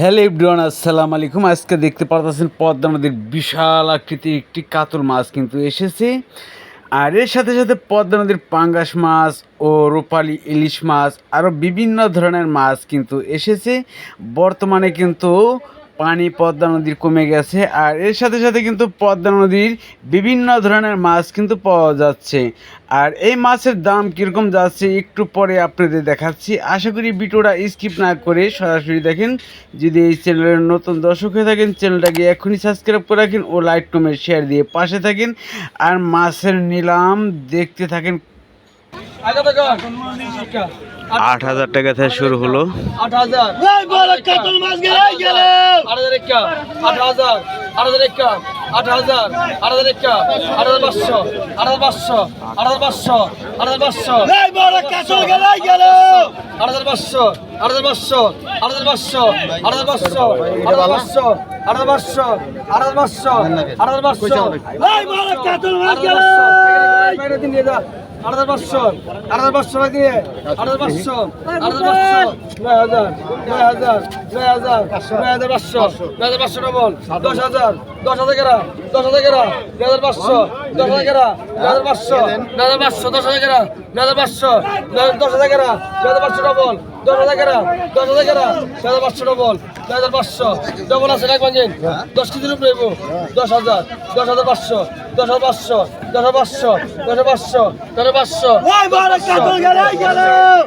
Hello Ibran আসসালামু আলাইকুম। আজকে দেখতে পারতেছেন পদ্মা নদীর বিশাল আকৃতির একটি কাতল মাছ কিন্তু এসেছে। আর এর সাথে সাথে পদ্মা নদীর পাঙ্গাস মাছ ও রূপালি ইলিশ মাছ আরও বিভিন্ন ধরনের মাছ কিন্তু এসেছে। বর্তমানে কিন্তু পানি পদ্মা নদীর কমে গেছে, আর এর সাথে সাথে কিন্তু পদ্মা নদীর বিভিন্ন ধরনের মাছ কিন্তু পাওয়া যাচ্ছে। আর এই মাছের দাম কীরকম যাচ্ছে একটু পরে আপনাদের দেখাচ্ছি। আশা করি ভিডিওটা স্কিপ না করে সরাসরি দেখেন। যদি এই চ্যানেলের নতুন দর্শক হয়ে থাকেন, চ্যানেলটাকে এখনই সাবস্ক্রাইব করে রাখেন ও লাইক, কমেন্ট, শেয়ার দিয়ে পাশে থাকেন। আর মাছের নিলাম দেখতে থাকেন। আট হাজার টাকা থেকে শুরু হলো আট হাজার আট হাজার আট হাজার আট হাজার আট হাজার আট হাজার একা আট হাজার পাঁচশো আট হাজার পাঁচশো আট হাজার পাঁচশো আট হাজার পাঁচশো আট হাজার পাঁচশো আট হাজার পাঁচশো আট হাজার পাঁচশো আট হাজার পাঁচশো আট হাজার পাঁচশো আট হাজার পাঁচশো আট হাজার পাঁচশো আট হাজার পাঁচশো হাজার পাঁচশো হাজার পাঁচশো দিয়ে হাজার পাঁচশো হাজার পাঁচশো। নয় হাজার নয় হাজার নয় হাজার নয় হাজার পাঁচশো, নয় হাজার পাঁচশো ডবল দশ হাজার। দশ হাজার কেরা দশ হাজার কেরা নয় হাজার পাঁচশো দশ হাজার নয় হাজার পাঁচশো নয় হাজার পাঁচশো দশ হাজার কেরা নয় হাজার পাঁচশো দশ হাজার কেরা নয় হাজার পাঁচশো ডবল দশ হাজার কেরা দশ হাজার কেরা নয় হাজার পাঁচশো ডবল নয় হাজার পাঁচশো ডবল আছে রাখবেন যে দশ কেজির উপরে দশ হাজার দশ হাজার পাঁচশো দশ হাজার পাঁচশো দশ হাজার পাঁচশো দশ হাজার পাঁচশো দশ পাঁচশো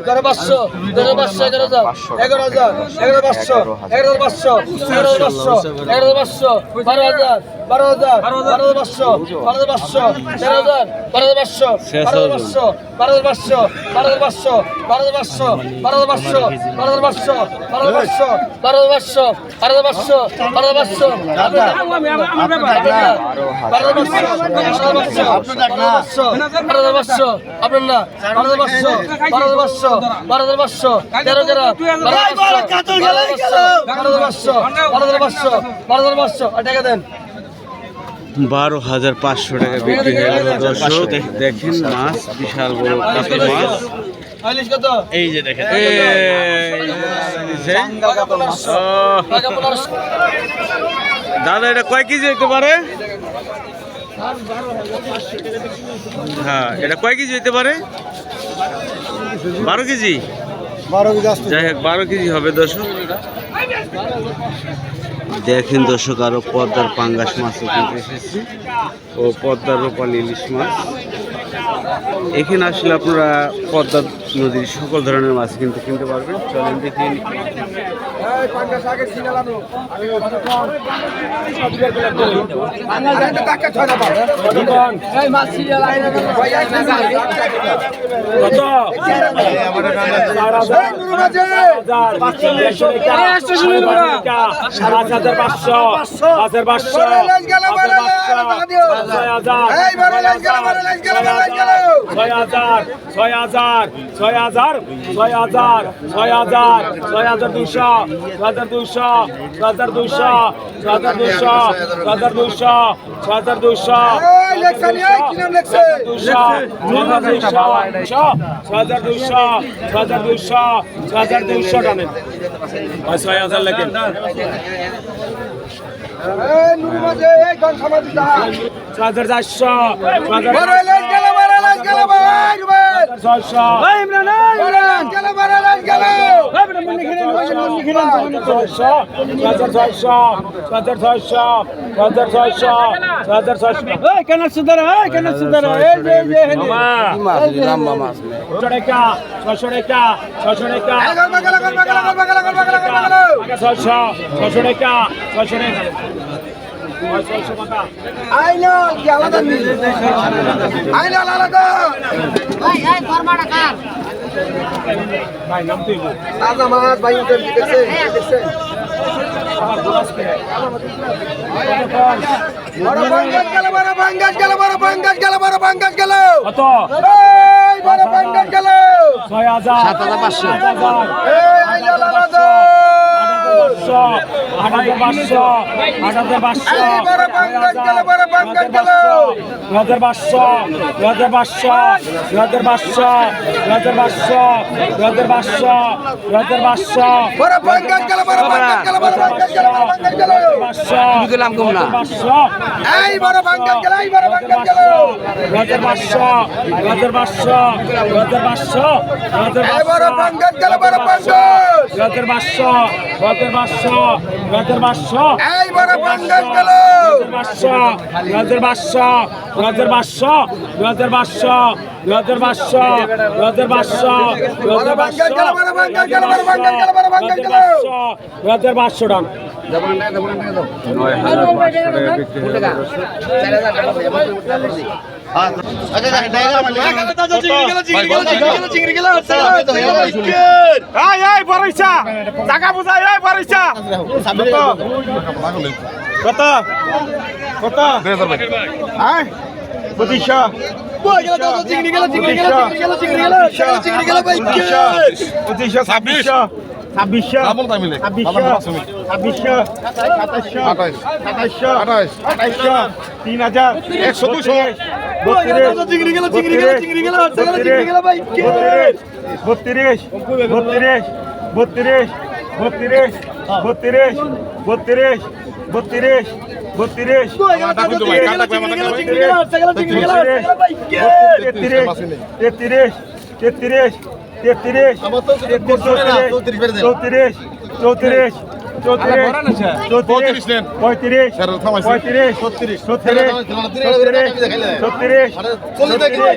এগারো পাঁচশো এগারো পাঁচশো এগারো হাজার এগারো হাজার এগারো পাঁচশো এগারো পাঁচশো এগারো পাঁচশো এগারো পাঁচশো বারো হাজার বারো হাজার বারো হাজার পাঁচশো বারো হাজার পাঁচশো তেরো হাজার বারো হাজার পাঁচশো বারো হাজার পাঁচশো বারো হাজার পাঁচশো বারো হাজার পাঁচশো বারো হাজার পাঁচশো বারো হাজার পাঁচশো বারো হাজার পাঁচশো বারো হাজার পাঁচশো বারো হাজার পাঁচশো বারো হাজার পাঁচশো বারো হাজার পাঁচশো বারো হাজার পাঁচশো আপনার না বারো হাজার পাঁচশো বারো হাজার পাঁচশো বারো হাজার পাঁচশো তেরো তেরো বারো হাজার পাঁচশো বারো হাজার পাঁচশো বারো হাজার পাঁচশো বারো হাজার পাঁচশো আর টাকা দেন বারো হাজার পাঁচশো টাকা বিক্রি হয়ে গেল। দর্শক দেখেন মাছ বিশাল বড় কাতল মাছ। এই যে দেখেন। দাদা এটা কয় কেজি হইতে পারে? হ্যাঁ এটা কয় কেজি হইতে পারে? বারো কেজি? বারো কেজি যাই হোক বারো কেজি হবে দর্শক। দেখেন দর্শক, আরও পদ্মার পাঙ্গাস মাছ কিন্তু এসেছি। ও পদ্মার রূপাল ইলিশ মাছ। এখানে আসলে আপনারা পদ্মা নদীর সকল ধরনের মাছ কিন্তু কিনতে পারবেন। চলেন দেখি পাঁচ হাজার পাঁচশো। পাঁচ হাজার পাঁচশো। ছয় হাজার। ছয় হাজার। ছয় হাজার। ছয় হাজার। ছয় হাজার। ছয় হাজার। দুশো হাজার দুইশো ছ হাজার দুইশো ছ হাজার দুইশো ছ হাজার দুইশো ছ হাজার দুইশো হাজার দুইশো ছ হাজার দুইশো ছ হাজার দুইশো টানেন ছয় হাজার লেখেন। ছ হাজার চারশো ছ হাজার ছয়শো। ছশো টাকা ছশো টাকা আইনল আলাদা। আইনল আলাদা ভাই নাম তো তাজা মাছ ভাই উঠেন দেখছেন? দেখছেন? ছয় হাজার। সাত হাজার পাঁচশো। এই বড় বাঙ্গাল গেল এই বড় বাঙ্গাল গেল রাজার বাদশা রাজার বাদশা রাজার বাদশা রাজার বাদশা বড় বাঙ্গাল গেল বড় বাঙ্গাল রাজার বাদশা রাজার বাদশা রাজের বাদশা এই বড় বন্ধন গেল রাজের বাদশা রাজের বাদশা রাজের বাদশা রাজের বাদশা রাজের বাদশা ডান বাড়াইছা টাকা বুঝাই এই বাড়াইছা কত কত পঁচিশশো পঁচিশশো ছাব্বিশশো ছাব্বিশশো ছাব্বিশশো ছাব্বিশশো সাতাশশো সাতাশশো আঠাশ আঠাশশো তিন হাজার একশো দুশো বত্রিশ বত্রিশ বত্রিশ বত্রিশ বত্রিশ বত্রিশ তেত্রিশ তেত্রিশ তেত্রিশ চৌত্রিশ চৌত্রিশ চৌত্রিশ চৌত্রিশ পঁয়ত্রিশ পঁয়ত্রিশ ছত্রিশ ছত্রিশ ছত্রিশ ছত্রিশ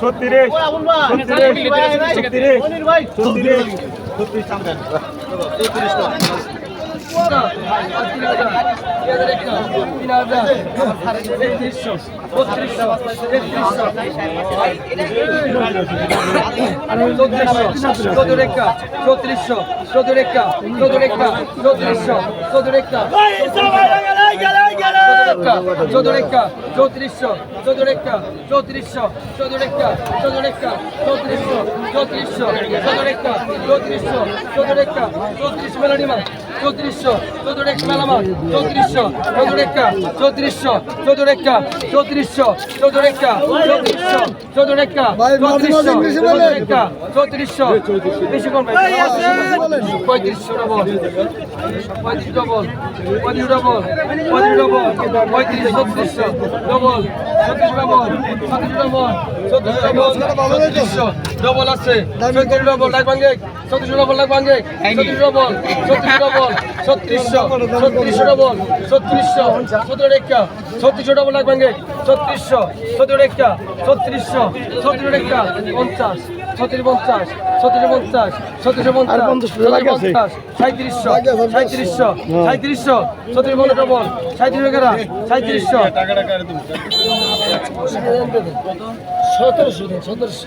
ছত্রিশ ছত্রিশ ছত্রিশ চৌদ্রেকা চৌত্রিশশো চৌদ্রেকা চৌদ্রেকা চৌত্রিশশো চৌদ্রেকা চৌদ্রেকা চৌত্রিশশো চৌদ্রেকা চৌত্রিশশো চৌদ্রেকা চৌদ্রেকা চৌত্রিশশো চৌত্রিশশো চৌদ্রেকা চৌত্রিশশো চৌদ্রেকা চৌত্রিশ মেলানিমা চৌত্রিশশো চৌত্রিশ মেলামা চৌত্রিশশো চৌত্রিশা চৌত্রিশশো চৌত্রিশা চৌত্রিশশো চৌত্রিশা চৌত্রিশশো চৌত্রিশা চৌত্রিশশো চৌত্রিশা চৌত্রিশশো বেশি কম পঁয়ত্রিশশো ডবল পঁয়ত্রিশ ডবল পঁয়ত্রিশ ডবল পঁয়ত্রিশ ডবল পঁয়ত্রিশ ছত্রিশশো ডবল ছত্রিশ ডবল ছত্রিশ ডবল ছত্রিশ ডবল ছত্রিশশো ডবল আছে। ডবল ভাঙ্গে ছত্রিশ ডবল ভাঙ্গে ছত্রিশ ডবল ছত্রিশ ডবল ছত্রিশশো ছত্রিশশো ডবল ছত্রিশশো, সতেরো রেখা, ছত্রিশশো ডবল লাখ ভাঙ্গে ছত্রিশশো, সতেরো রেখা, ছত্রিশশো, সতেরো পঞ্চাশ। ছত্রিশ পঞ্চাশ ছত্রিশ পঞ্চাশ ছত্রিশ পঞ্চাশ পঞ্চাশ সাঁত্রিশশো সাঁত্রিশশো সাঁত্রিশশো ছত্রিশ পনেরো ডবল সাঁত্রিশ এগারো সাঁত্রিশশো সতেরোশো সতেরোশো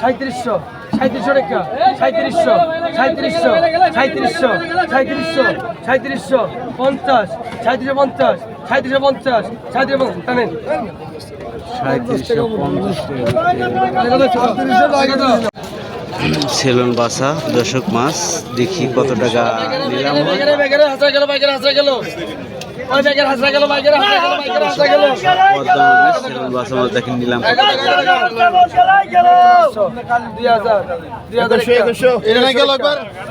সাঁত্রিশশো সাঁত্রিশশো রেখা সাঁত্রিশশো সাঁত্রিশশো সাঁত্রিশশো সাঁত্রিশশো সাঁত্রিশশো পঞ্চাশ সাঁত্রিশশো পঞ্চাশ সাঁত্রিশশো পঞ্চাশ সাঁত্রিশ টানেন সাঁত্রিশশো পঞ্চাশ টাকা সেলন বাসা দশক মাছ দেখি কত টাকা নিলাম। ওই ব্যাগের হাসরা গেল বাইকের হাসরা গেল বাইকের হাসরা গেল সেগুন বাস আমার দেখেন নিলাম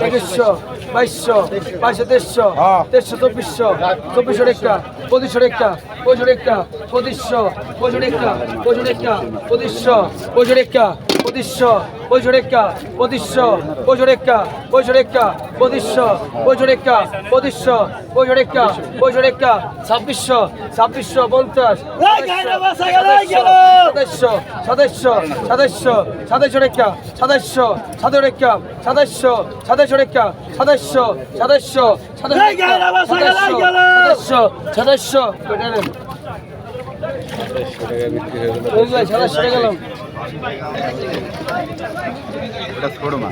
বাইশশো বাইশশো তেইশশো তেইশশো চব্বিশশো চব্বিশশো একটা পঁচিশশো একটা পঁচিশশো একটা পঁচিশশো পঁচিশশো একটা একটা একটা পঁচিশশো পঁয়ষট্টা পঁচিশশো পঁয়ষট্টা পঁয়ষট্টা পঁচিশশো পঁয়ষট্টা পঁচিশশো পঁয়ষট্টা পঁয়ষট্টা ছাব্বিশশো ছাব্বিশশো পঞ্চাশ সাতাশশো সাতাশশো সাতাশশো সাতাশশো রেখা সাতাশশো সাতাশ রেখা সাতাশশো সাতাশশো রেখা সাতাশশো সাতাশশো সাতাশশো সাতাশশো সাতাশশো সাতাশশো টাকা গেলাম プラスフォルマ。